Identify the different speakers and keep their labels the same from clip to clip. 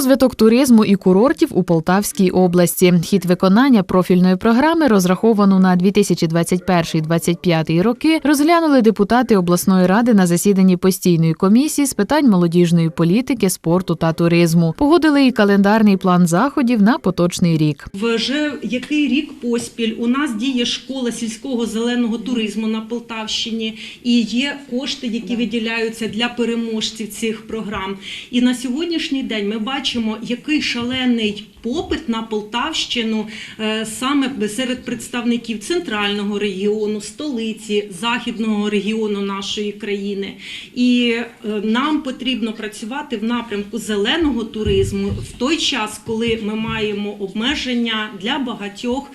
Speaker 1: Розвиток туризму і курортів у Полтавській області. Хід виконання профільної програми, розраховану на 2021-2025 роки, розглянули депутати обласної ради на засіданні постійної комісії з питань молодіжної політики, спорту та туризму. Погодили і календарний план заходів на поточний рік.
Speaker 2: Вже який рік поспіль у нас діє школа сільського зеленого туризму на Полтавщині, і є кошти, які виділяються для переможців цих програм. І на сьогоднішній день ми бачимо, який шалений попит на Полтавщину е, саме серед представників центрального регіону, столиці, західного регіону нашої країни. І е, нам потрібно працювати в напрямку зеленого туризму в той час, коли ми маємо обмеження для багатьох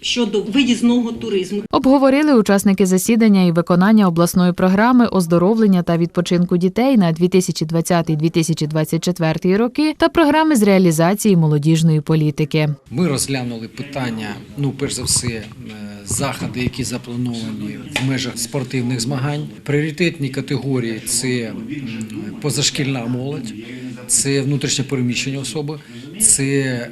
Speaker 2: щодо виїзного туризму.
Speaker 1: Обговорили учасники засідання і виконання обласної програми оздоровлення та відпочинку дітей на 2020-2024 роки та програми з реалізації молодіжної політики.
Speaker 3: Ми розглянули питання, ну перш за все, е, заходи, які заплановані в межах спортивних змагань. Пріоритетні категорії це позашкільна молодь, це внутрішньопереміщені особи, це е,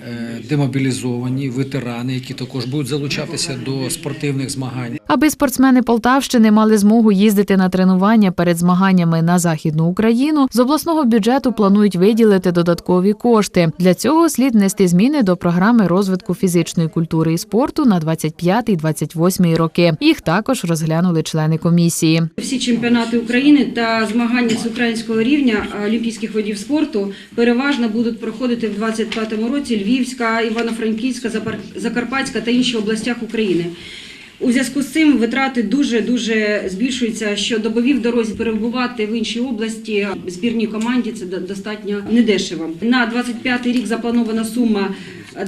Speaker 3: демобілізовані ветерани, які також будуть залучатися до спортивних змагань.
Speaker 1: Аби спортсмени Полтавщини мали змогу їздити на тренування перед змаганнями на західну Україну, з обласного бюджету планують виділити додаткові кошти. Для цього слід внести зміни до програми розвитку фізичної культури і спорту на 25-28 роки. Їх також розглянули члени комісії.
Speaker 4: Всі чемпіонати України та змагання з українського рівня олімпійських видів спорту переважно будуть проходити в 2025 році Львівська, Івано-Франківська, Закарпатська та інші областях України. У зв'язку з цим витрати дуже дуже збільшуються. Що добові в дорозі перебувати в іншій області збірній команді це достатньо недешево. На 25 рік запланована сума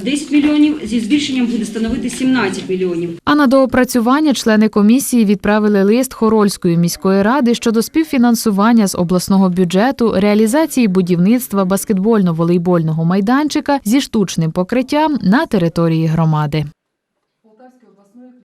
Speaker 4: 10 мільйонів. Зі збільшенням буде становити 17 мільйонів.
Speaker 1: А на доопрацювання члени комісії відправили лист Хорольської міської ради щодо співфінансування з обласного бюджету реалізації будівництва баскетбольно-волейбольного майданчика зі штучним покриттям на території громади.